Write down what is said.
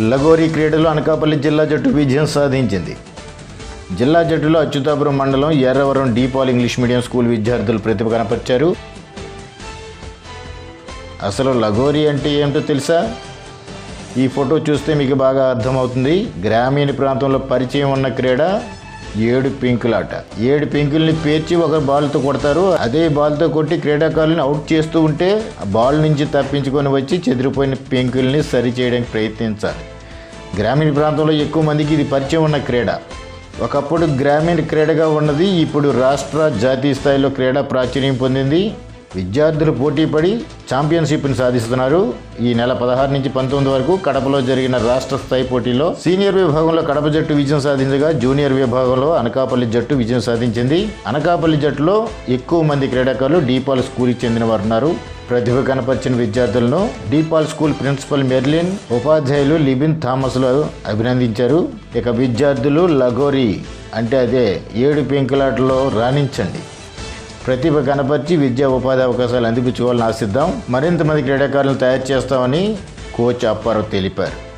లగోరీ క్రీడలో అనకాపల్లి జిల్లా జట్టు విజయం సాధించింది. జిల్లా జట్టులో అచ్యుతాపురం మండలం Erravaram DePaul English medium school విద్యార్థులు ప్రతిభ కనపరిచారు. అసలు లగోరీ అంటే ఏమిటో తెలుసా? ఈ ఫోటో చూస్తే మీకు బాగా అర్థమవుతుంది. గ్రామీణ ప్రాంతంలో పరిచయం ఉన్న క్రీడ ఏడు పెంకులాట. ఏడు పెంకుల్ని పేర్చి ఒక బాల్తో కొడతారు. అదే బాల్తో కొట్టి క్రీడాకారులను అవుట్ చేస్తూ ఉంటే ఆ బాల్ నుంచి తప్పించుకొని వచ్చి చెదిరిపోయిన పెంకుల్ని సరి చేయడానికి ప్రయత్నించాలి. గ్రామీణ ప్రాంతంలో ఎక్కువ మందికి ఇది పరిచయం ఉన్న క్రీడ. ఒకప్పుడు గ్రామీణ క్రీడగా ఉన్నది ఇప్పుడు రాష్ట్ర జాతీయ స్థాయిలో క్రీడ ప్రాచుర్యం పొందింది. విద్యార్థులు పోటీపడి ఛాంపియన్షిప్ను సాధిస్తున్నారు. ఈ నెల పదహారు నుంచి పంతొమ్మిది వరకు కడపలో జరిగిన రాష్ట్ర స్థాయి పోటీలో సీనియర్ విభాగంలో కడప జట్టు విజయం సాధించగా జూనియర్ విభాగంలో అనకాపల్లి జట్టు విజయం సాధించింది. అనకాపల్లి జట్టులో ఎక్కువ మంది క్రీడాకారులు డీపాల్ స్కూల్కి చెందిన వారు ఉన్నారు. ప్రతిభ కనపరిచిన విద్యార్థులను డీపాల్ స్కూల్ ప్రిన్సిపల్ మెర్లిన్ ఉపాధ్యాయులు లిబిన్ థామస్లు అభినందించారు. ఇక విద్యార్థులు లగోరీ అంటే అదే ఏడు పెంకులాటలో రాణించండి. ప్రతిభ కనపరిచి విద్యా ఉపాధి అవకాశాలు అందిపించుకోవాలని ఆశిద్దాం. మరింత మంది క్రీడాకారులను తయారు చేస్తామని కోచ్ అప్పారావు తెలిపారు.